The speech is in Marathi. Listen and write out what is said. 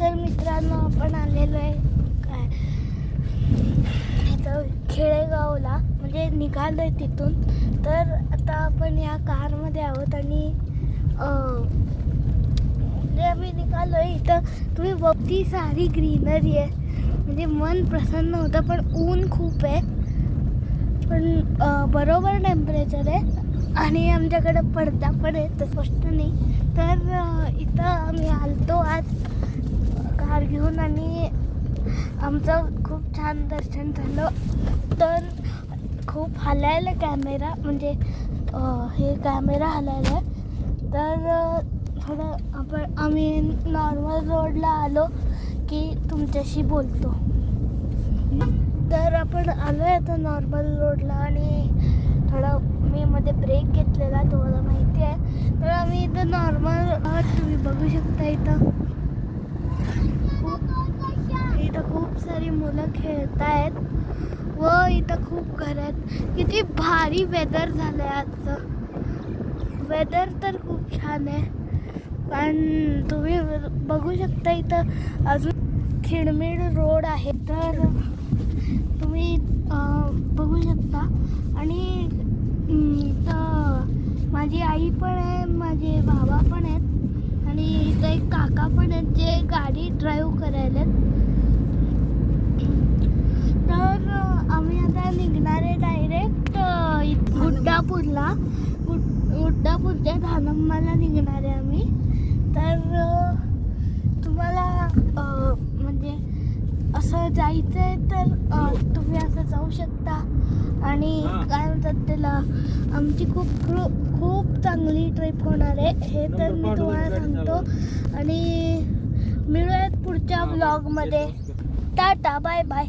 तर मित्रांनो आपण आलेलो आहे काय? इथं खेडेगावला म्हणजे निघालो आहे तिथून. तर आता आपण या कारमध्ये आहोत आणि म्हणजे आम्ही निघालो आहे इथं. तुम्ही बघती सारी ग्रीनरी आहे. म्हणजे मन प्रसन्न होतं पण ऊन खूप आहे. पण बरोबर टेम्परेचर आहे. आणि आमच्याकडे पडदा पण आहे तर स्पष्ट नाही. तर इथं आम्ही आलतो आज. कार घेऊन आणि आमचं खूप छान दर्शन झालं. तर खूप हलायला कॅमेरा म्हणजे हे कॅमेरा हलायला. तर थोडं आपण आम्ही नॉर्मल रोडला आलो की तुमच्याशी बोलतो. तर आपण आलो आहे आता नॉर्मल रोडला आणि थोडा मी मध्ये ब्रेक घेतलेला तुम्हाला माहिती आहे. तर आम्ही इथं नॉर्मल तुम्ही बघू शकता इथं. इथं खूप सारी मुलं खेळत आहेत व इथं खूप घर आहेत. किती भारी वेदर झालं आहे आजचं. वेदर तर खूप छान आहे. पण तुम्ही बघू शकता इथं अजून खिडमिड रोड आहे. तर तुम्ही बघू शकता. आणि इथं माझी आई पण आहे माझे बाबा पण आहेत. आणि इथं एक काका पण आहेत जे गाडी ड्राईव्ह करायला आहेत अं, आम्ही आता निघणार आहे डायरेक्ट गुड्डापूरला गुड गुड्डापूरच्या धानम्माला निघणार आहे आम्ही. तर तुम्हाला म्हणजे असं जायचं आहे तर तुम्ही असं जाऊ शकता. आणि. काय म्हणतात त्याला आमची खूप खूप खूप चांगली ट्रिप होणार आहे. हे तर मी तुम्हाला सांगतो. आणि मिळूयात पुढच्या ब्लॉगमध्ये टाटा बाय बाय.